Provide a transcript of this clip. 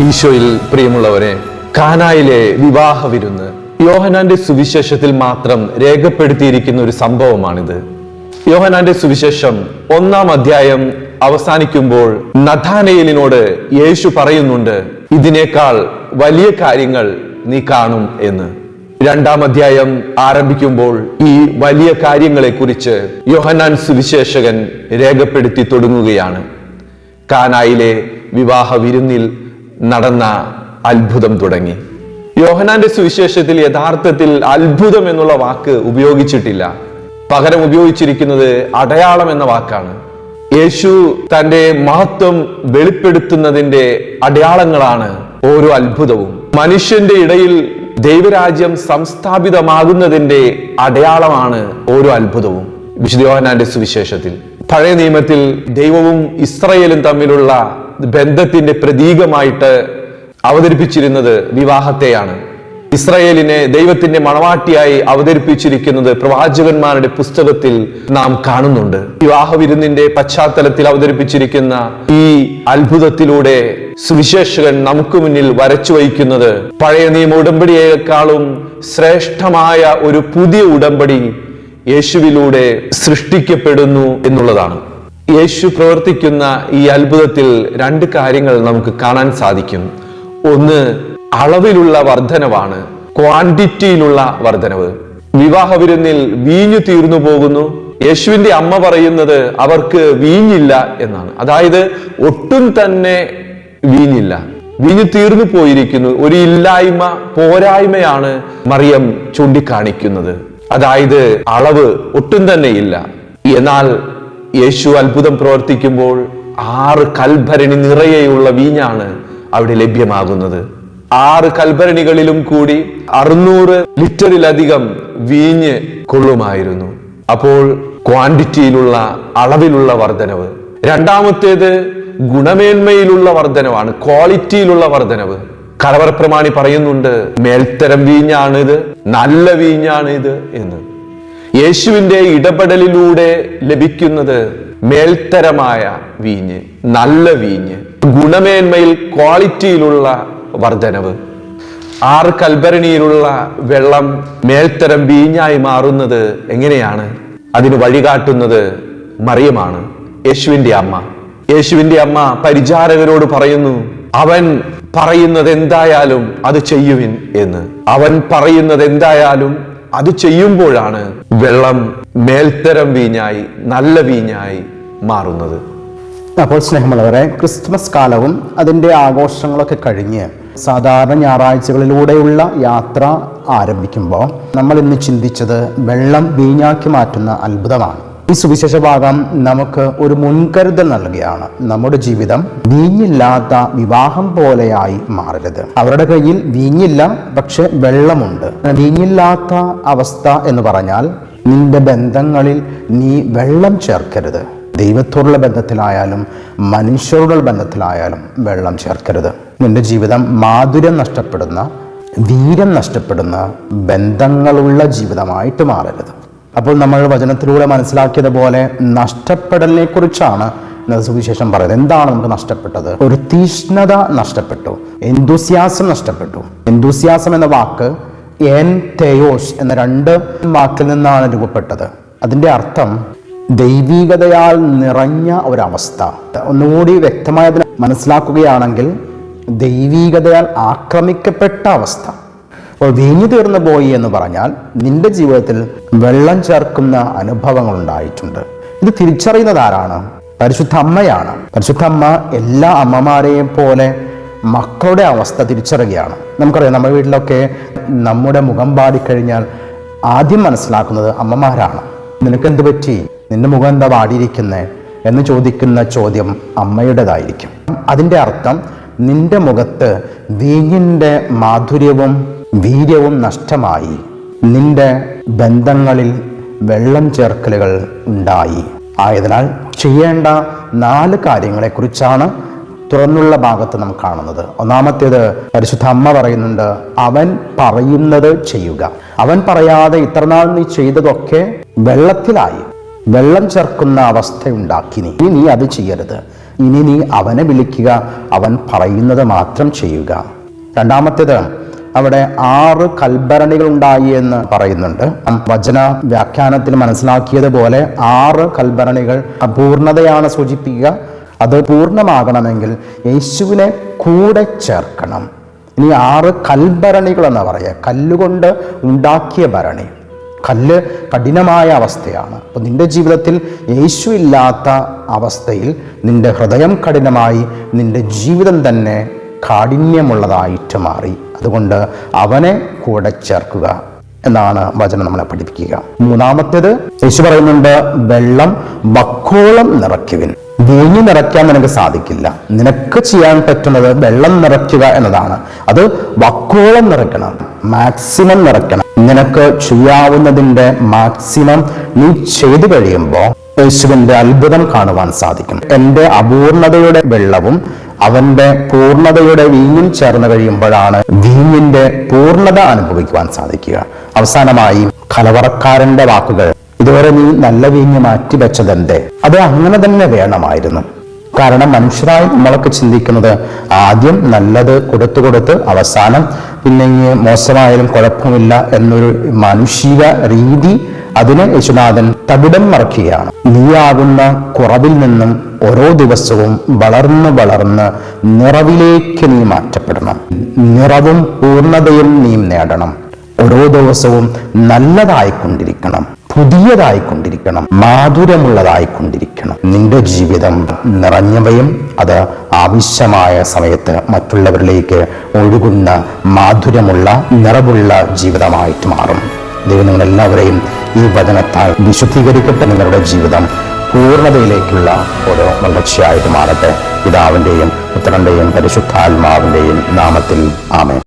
ഈശോയിൽ പ്രിയമുള്ളവരെ കാനായിലെ വിവാഹ വിരുന്ന് യോഹനാന്റെ സുവിശേഷത്തിൽ മാത്രം രേഖപ്പെടുത്തിയിരിക്കുന്ന ഒരു സംഭവമാണിത്. യോഹനാന്റെ സുവിശേഷം ഒന്നാം അധ്യായം അവസാനിക്കുമ്പോൾ നഥാനയിലിനോട് യേശു പറയുന്നുണ്ട് ഇതിനേക്കാൾ വലിയ കാര്യങ്ങൾ നീ കാണും എന്ന്. രണ്ടാം അധ്യായം ആരംഭിക്കുമ്പോൾ ഈ വലിയ കാര്യങ്ങളെ കുറിച്ച് യോഹന്നാൻ സുവിശേഷകൻ രേഖപ്പെടുത്തി തുടങ്ങുകയാണ്. കാനായിലെ വിവാഹ വിരുന്നിൽ നടന്ന അത്ഭുതം തുടങ്ങി. യോഹനാന്റെ സുവിശേഷത്തിൽ യഥാർത്ഥത്തിൽ അത്ഭുതം എന്നുള്ള വാക്ക് ഉപയോഗിച്ചിട്ടില്ല. പകരം ഉപയോഗിച്ചിരിക്കുന്നത് അടയാളം എന്ന വാക്കാണ്. യേശു തന്റെ മഹത്വം വെളിപ്പെടുത്തുന്നതിന്റെ അടയാളങ്ങളാണ് ഓരോ അത്ഭുതവും. മനുഷ്യന്റെ ഇടയിൽ ദൈവരാജ്യം സംസ്ഥാപിതമാകുന്നതിന്റെ അടയാളമാണ് ഓരോ അത്ഭുതവും. വിശുദ്ധ യോഹനാന്റെ സുവിശേഷത്തിൽ. പഴയ നിയമത്തിൽ ദൈവവും ഇസ്രയേലും തമ്മിലുള്ള ബന്ധത്തിന്റെ പ്രതീകമായിട്ട് അവതരിപ്പിച്ചിരുന്നത് വിവാഹത്തെയാണ്. ഇസ്രയേലിനെ ദൈവത്തിന്റെ മണവാട്ടിയായി അവതരിപ്പിച്ചിരിക്കുന്നത് പ്രവാചകന്മാരുടെ പുസ്തകത്തിൽ നാം കാണുന്നുണ്ട്. വിവാഹ വിരുന്നിന്റെ പശ്ചാത്തലത്തിൽ അവതരിപ്പിച്ചിരിക്കുന്ന ഈ അത്ഭുതത്തിലൂടെ സുവിശേഷകൻ നമുക്ക് മുന്നിൽ വരച്ചു വയ്ക്കുന്നത് പഴയ നിയമ ഉടമ്പടിയേക്കാളും ശ്രേഷ്ഠമായ ഒരു പുതിയ ഉടമ്പടി യേശുവിലൂടെ സൃഷ്ടിക്കപ്പെടുന്നു എന്നുള്ളതാണ്. യേശു പ്രവർത്തിക്കുന്ന ഈ അത്ഭുതത്തിൽ രണ്ട് കാര്യങ്ങൾ നമുക്ക് കാണാൻ സാധിക്കും. ഒന്ന് അളവിലുള്ള വർധനവാണ്. ക്വാണ്ടിറ്റിയിലുള്ള വർധനവ്. വിവാഹ വിരുന്നിൽ വീഞ്ഞു തീർന്നു പോകുന്നു. യേശുവിന്റെ അമ്മ പറയുന്നത് അവർക്ക് വീഞ്ഞില്ല എന്നാണ്. അതായത് ഒട്ടും തന്നെ വീഞ്ഞില്ല. വീഞ്ഞു തീർന്നു പോയിരിക്കുന്നു. ഒരു ഇല്ലായ്മ പോരായ്മയാണ് മറിയം ചൂണ്ടിക്കാണിക്കുന്നത്. അതായത് അളവ് ഒട്ടും തന്നെ ഇല്ല. എന്നാൽ യേശു അത്ഭുതം പ്രവർത്തിക്കുമ്പോൾ ആറ് കൽഭരണി നിറയെയുള്ള വീഞ്ഞാണ് അവിടെ ലഭ്യമാകുന്നത്. ആറ് കൽഭരണികളിലും കൂടി അറുന്നൂറ് ലിറ്ററിലധികം വീഞ്ഞ് കൊള്ളുമായിരുന്നു. അപ്പോൾ ക്വാണ്ടിറ്റിയിലുള്ള അളവിലുള്ള വർധനവ് രണ്ടാമത്തേത് ഗുണമേന്മയിലുള്ള വർധനവാണ് ക്വാളിറ്റിയിലുള്ള വർധനവ്. കലവറപ്രമാണി പറയുന്നുണ്ട് മേൽത്തരം വീഞ്ഞാണിത് നല്ല വീഞ്ഞാണിത് എന്ന്. യേശുവിന്റെ ഇടപെടലിലൂടെ ലഭിക്കുന്നത് മേൽത്തരമായ വീഞ്ഞ് നല്ല വീഞ്ഞ് ഗുണമേന്മയിൽ ക്വാളിറ്റിയിലുള്ള വർധനവ്. ആറ് കൽഭരണിയിലുള്ള വെള്ളം മേൽത്തരം വീഞ്ഞായി മാറുന്നത് എങ്ങനെയാണ്? അതിന് വഴികാട്ടുന്നത് മറിയമാണ്. യേശുവിന്റെ അമ്മ. യേശുവിന്റെ അമ്മ പരിചാരകരോട് പറയുന്നു അവൻ പറയുന്നത് എന്തായാലും അത് ചെയ്യുവിൻ എന്ന്. അവൻ പറയുന്നത് എന്തായാലും അത് ചെയ്യുമ്പോഴാണ് വെള്ളം മേൽത്തരം വീഞ്ഞായി നല്ല വീഞ്ഞായി മാറുന്നത്. അപ്പോൾ സ്നേഹമുള്ളവരെ ക്രിസ്മസ് കാലവും അതിന്റെ ആഘോഷങ്ങളൊക്കെ കഴിഞ്ഞ് സാധാരണ ഞായറാഴ്ചകളിലൂടെയുള്ള യാത്ര ആരംഭിക്കുമ്പോൾ നമ്മൾ ഇന്ന് ചിന്തിച്ചത് വെള്ളം വീഞ്ഞാക്കി മാറ്റുന്ന അത്ഭുതമാണ്. ഈ സുവിശേഷ ഭാഗം നമുക്ക് ഒരു മുൻകരുതൽ നൽകുകയാണ് നമ്മുടെ ജീവിതം വീഞ്ഞില്ലാത്ത വിവാഹം പോലെയായി മാറരുത്. അവരുടെ കയ്യിൽ വീഞ്ഞില്ല പക്ഷെ വെള്ളമുണ്ട്. വീഞ്ഞില്ലാത്ത അവസ്ഥ എന്ന് പറഞ്ഞാൽ നിന്റെ ബന്ധങ്ങളിൽ നീ വെള്ളം ചേർക്കരുത്. ദൈവത്തോടുള്ള ബന്ധത്തിലായാലും മനുഷ്യരോടുള്ള ബന്ധത്തിലായാലും വെള്ളം ചേർക്കരുത്. നിന്റെ ജീവിതം മാധുര്യം നഷ്ടപ്പെടുന്ന വീര്യം നഷ്ടപ്പെടുന്ന ബന്ധങ്ങളുള്ള ജീവിതമായിട്ട് മാറരുത്. അപ്പോൾ നമ്മൾ വചനത്തിലൂടെ മനസ്സിലാക്കിയതുപോലെ നഷ്ടപ്പെടലിനെ കുറിച്ചാണ് സുവിശേഷം പറയുന്നത്. എന്താണ് നമുക്ക് നഷ്ടപ്പെട്ടത്? ഒരു തീഷ്ണത നഷ്ടപ്പെട്ടു. എന്തുസ്യാസം നഷ്ടപ്പെട്ടു. എന്തുസ്യാസം എന്ന വാക്ക് എൻ തെയോസ് എന്ന രണ്ട് വാക്കിൽ നിന്നാണ് രൂപപ്പെട്ടത്. അതിന്റെ അർത്ഥം ദൈവികതയാൽ നിറഞ്ഞ ഒരവസ്ഥ. ഒന്നുകൂടി വ്യക്തമായി അതിനെ മനസ്സിലാക്കുകയാണെങ്കിൽ ദൈവികതയാൽ ആക്രമിക്കപ്പെട്ട അവസ്ഥ. അപ്പോൾ വീഞ്ഞു തീർന്നു പോയി എന്ന് പറഞ്ഞാൽ നിന്റെ ജീവിതത്തിൽ വെള്ളം ചേർക്കുന്ന അനുഭവങ്ങൾ ഉണ്ടായിട്ടുണ്ട് ഇത് തിരിച്ചറിയുന്നത് ആരാണ്? പരിശുദ്ധ അമ്മയാണ്. പരിശുദ്ധ അമ്മ എല്ലാ അമ്മമാരെയും പോലെ മക്കളുടെ അവസ്ഥ തിരിച്ചറിയുകയാണ്. നമുക്കറിയാം നമ്മുടെ വീട്ടിലൊക്കെ നമ്മുടെ മുഖം പാടിക്കഴിഞ്ഞാൽ ആദ്യം മനസ്സിലാക്കുന്നത് അമ്മമാരാണ്. നിനക്ക് എന്ത് പറ്റി? നിന്റെ മുഖം എന്താ പാടിയിരിക്കുന്നത് എന്ന് ചോദിക്കുന്ന ചോദ്യം അമ്മയുടേതായിരിക്കും. അതിന്റെ അർത്ഥം നിന്റെ മുഖത്ത് വീഞ്ഞിന്റെ മാധുര്യവും വീര്യവും നഷ്ടമായി. നിന്റെ ബന്ധങ്ങളിൽ വെള്ളം ചേർക്കലുകൾ ഉണ്ടായി. ആയതിനാൽ ചെയ്യേണ്ട നാല് കാര്യങ്ങളെക്കുറിച്ചാണ് തുറന്നുള്ള ഭാഗത്ത് നാം കാണുന്നത്. ഒന്നാമത്തേത് പരിശുദ്ധ അമ്മ പറയുന്നുണ്ട് അവൻ പറയുന്നത് ചെയ്യുക. അവൻ പറയാതെ ഇത്രനാൾ നീ ചെയ്തതൊക്കെ വെള്ളത്തിലായി. വെള്ളം ചേർക്കുന്ന അവസ്ഥയുണ്ടാക്കി നീ. ഇനി നീ അത് ചെയ്യരുത്. ഇനി നീ അവനെ വിളിക്കുക അവൻ പറയുന്നത് മാത്രം ചെയ്യുക. രണ്ടാമത്തേത് അവിടെ ആറ് കൽഭരണികൾ ഉണ്ടായി എന്ന് പറയുന്നുണ്ട്. വചന വ്യാഖ്യാനത്തിൽ മനസ്സിലാക്കിയതുപോലെ ആറ് കൽഭരണികൾ അപൂർണതയാണ് സൂചിപ്പിക്കുക. അത് പൂർണമാകണമെങ്കിൽ യേശുവിനെ കൂടെ ചേർക്കണം. ഇനി ആറ് കൽഭരണികൾ എന്ന് പറയുക. കല്ലുകൊണ്ട് ഉണ്ടാക്കിയ ഭരണി. കല്ല് കഠിനമായ അവസ്ഥയാണ്. അപ്പോൾ നിന്റെ ജീവിതത്തിൽ യേശു ഇല്ലാത്ത അവസ്ഥയിൽ നിന്റെ ഹൃദയം കഠിനമായി നിന്റെ ജീവിതം തന്നെ കാഠിന്യമുള്ളതായിട്ട് മാറി. അതുകൊണ്ട് അവനെ കൂടെ ചേർക്കുക എന്നാണ് വചനം നമ്മളെ പഠിപ്പിക്കുക. മൂന്നാമത്തേത് യേശു പറയുന്നുണ്ട് വെള്ളം വക്കോളം നിറയ്ക്കുവിൻ. വീഞ്ഞു നിറയ്ക്കാൻ നിനക്ക് സാധിക്കില്ല. നിനക്ക് ചെയ്യാൻ പറ്റുന്നത് വെള്ളം നിറയ്ക്കുക എന്നതാണ്. അത് വക്കോളം നിറയ്ക്കണം മാക്സിമം നിറയ്ക്കണം. നിനക്ക് ചെയ്യാവുന്നതിന്റെ മാക്സിമം നീ ചെയ്തു കഴിയുമ്പോൾ യേശുവിന്റെ അത്ഭുതം കാണുവാൻ സാധിക്കും. എന്റെ അപൂർണതയുടെ വെള്ളവും അവന്റെ പൂർണതയുടെ വീഞ്ഞും ചേർന്ന് കഴിയുമ്പോഴാണ് വീഞ്ഞിന്റെ പൂർണത അനുഭവിക്കുവാൻ സാധിക്കുക. അവസാനമായി കലവറക്കാരന്റെ വാക്കുകൾ ഇതുവരെ നീ നല്ല വീഞ്ഞ് മാറ്റി വെച്ചതെന്തേ അത് അങ്ങനെ തന്നെ വേണമായിരുന്നു. കാരണം മനുഷ്യരായി നമ്മളൊക്കെ ചിന്തിക്കുന്നത് ആദ്യം നല്ലത് കൊടുത്തു കൊടുത്ത് അവസാനം പിന്നെ മോശമായാലും കുഴപ്പമില്ല എന്നൊരു മാനുഷിക രീതി അതിന് യേശുനാഥൻ തവിടം മറക്കുകയാണ്. നീയാകുന്ന കുറവിൽ നിന്നും ഓരോ ദിവസവും വളർന്ന് വളർന്ന് നിറവിലേക്ക് നീ മാറ്റപ്പെടണം. നിറവും പൂർണതയും നീ നേടണം. ഓരോ ദിവസവും നല്ലതായിക്കൊണ്ടിരിക്കണം. പുതിയതായിക്കൊണ്ടിരിക്കണം. മാധുരമുള്ളതായിക്കൊണ്ടിരിക്കണം നിന്റെ ജീവിതം നിറഞ്ഞവയും അത് ആവശ്യമായ സമയത്ത് മറ്റുള്ളവരിലേക്ക് ഒഴുകുന്ന മാധുരമുള്ള നിറവുള്ള ജീവിതമായിട്ട് മാറും. ദൈവം നമ്മളെല്ലാവരെയും ഈ വചനത്താൽ വിശുദ്ധീകരിക്കട്ടെ നിങ്ങളുടെ ജീവിതം പൂർണതയിലേക്കുള്ള ഓരോ വളർച്ചയായിട്ട് മാറട്ടെ. പിതാവിന്റെയും പുത്രന്റെയും പരിശുദ്ധാത്മാവിന്റെയും നാമത്തിൽ ആമേൻ.